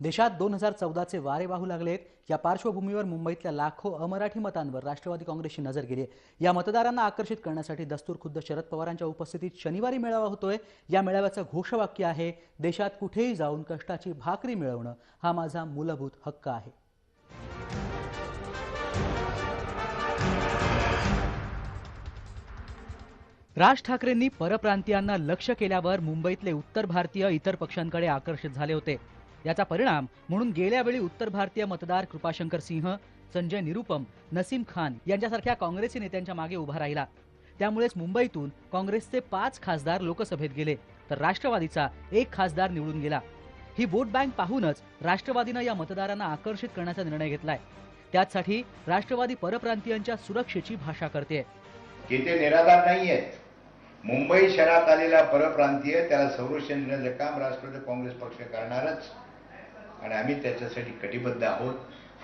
देशात दोन हजार चौदाचे वारे वाहू लागलेत या पार्श्वभूमीवर मुंबईतल्या लाखो अमराठी मतांवर राष्ट्रवादी काँग्रेसची नजर गेली या मतदारांना आकर्षित करण्यासाठी दस्तूर खुद्द शरद पवारांच्या उपस्थितीत शनिवारी मेळावा होतोय. या मेळाव्याचं घोषवाक्य आहे देशात कुठेही जाऊन कष्टाची भाकरी मिळवणं हा माझा मूलभूत हक्क आहे. राज ठाकरेंनी परप्रांतीयांना लक्ष केल्यावर मुंबईतले उत्तर भारतीय इतर पक्षांकडे आकर्षित झाले होते. याचा परिणाम म्हणून गेल्या वेळी उत्तर भारतीय मतदार कृपाशंकर सिंह संजय निरुपम नसीम खान यांच्यासारख्या काँग्रेसी नेत्यांच्या मागे उभा राहिला. त्यामुळेच मुंबईतून काँग्रेसचे पाच खासदार लोकसभेत गेले तर राष्ट्रवादीचा एक खासदार निवडून गेला. ही वोट बँक पाहूनच राष्ट्रवादीनं या मतदारांना आकर्षित करण्याचा निर्णय घेतलाय. त्याचसाठी राष्ट्रवादी परप्रांतीयांच्या सुरक्षेची भाषा करते की ते निराधार नाही आहेत मुंबई शहरात आलेला परप्रांतीय त्याला संरक्षण देण्याचं काम राष्ट्रवादी काँग्रेस पक्ष करणारच. आणि आम्ही त्याच्यासाठी कटिबद्ध आहोत.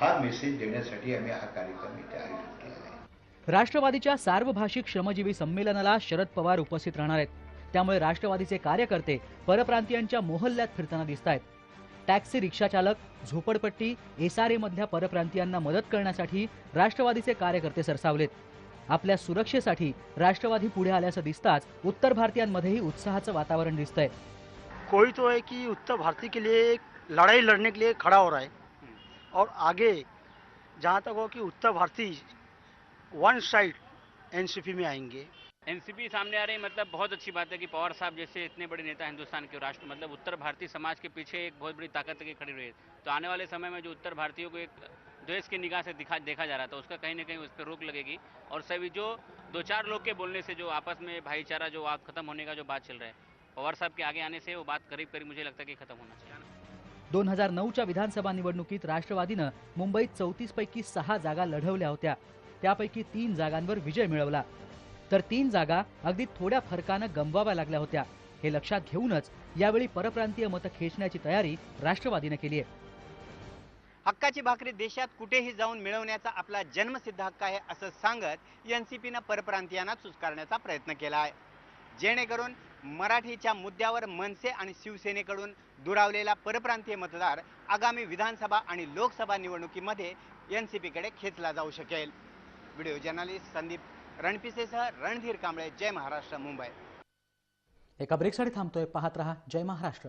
हा मेसेज देण्यासाठी आम्ही हा कार्यक्रम इथे आयोजित केलेला आहे. राष्ट्रवादीच्या सार्वभाषिक श्रमजीवी संमेलनाला शरद पवार उपस्थित राहणार आहेत. त्यामुळे राष्ट्रवादीचे कार्यकर्ते परप्रांतीयांच्या मोहल्ल्यात फिरताना दिसत आहेत टॅक्सी रिक्षा चालक झोपडपट्टी एसआरए मधल्या परप्रांतीयांना मदत करण्यासाठी राष्ट्रवादीचे कार्यकर्ते सरसावलेत. आपल्या सुरक्षेसाठी राष्ट्रवादी पुढे आल्याचं दिसताच उत्तर भारतीयांमध्येही उत्साहाचं वातावरण दिसतंय. कोई तो है कि उत्तर भारतीय के लिए एक लड़ाई लड़ने के लिए खड़ा हो रहा है। और आगे जहाँ तक हो कि उत्तर भारतीय वन साइड एनसीपी में आएँगे। एनसीपी सामने आ रही मतलब बहुत अच्छी बात है कि पवार साहब जैसे इतने बड़े नेता हिंदुस्तान के राष्ट्र मतलब उत्तर भारतीय समाज के पीछे एक बहुत बड़ी ताकत की खड़ी रही। है तो आने वाले समय में जो उत्तर भारतीयों को एक द्वेष की निगाह से दिखा देखा जा रहा था उसका कहीं ना कहीं उस पर रोक लगेगी। और सभी जो दो चार लोग के बोलने से जो आपस में भाईचारा जो खत्म होने का जो बात चल रहा है पवार साहब के आगे आने से वो बात करीब करीब मुझे लगता है कि खत्म होना चाहिए। दोन हजार नऊच्या विधानसभा निवडणुकीत राष्ट्रवादीनं मुंबईत चौतीस पैकी सहा जागा लढवल्या होत्या. त्यापैकी तीन जागांवर विजय मिळवला. तर तीन जागा अगदी थोड्या फरकानं गमवाव्या लागल्या होत्या. हे लक्षात घेऊनच यावेळी परप्रांतीय मतं खेचण्याची तयारी राष्ट्रवादीनं केली आहे. हक्काची भाकरी देशात कुठेही जाऊन मिळवण्याचा आपला जन्मसिद्ध हक्क आहे असं सांगत एन सी पीनं परप्रांतीयांना चुचकारण्याचा प्रयत्न केला आहे. जेणेकरून मराठीच्या मुद्द्यावर मनसे आणि शिवसेनेकडून दुरावलेला परप्रांतीय मतदार आगामी विधानसभा आणि लोकसभा निवडणुकीमध्ये एन सी पीकडे खेचला जाऊ शकेल. व्हिडिओ जर्नलिस्ट संदीप रणपिसेसह रणधीर कांबळे जय महाराष्ट्र मुंबई. एका ब्रेकसाठी थांबतोय. पाहत रहा जय महाराष्ट्र.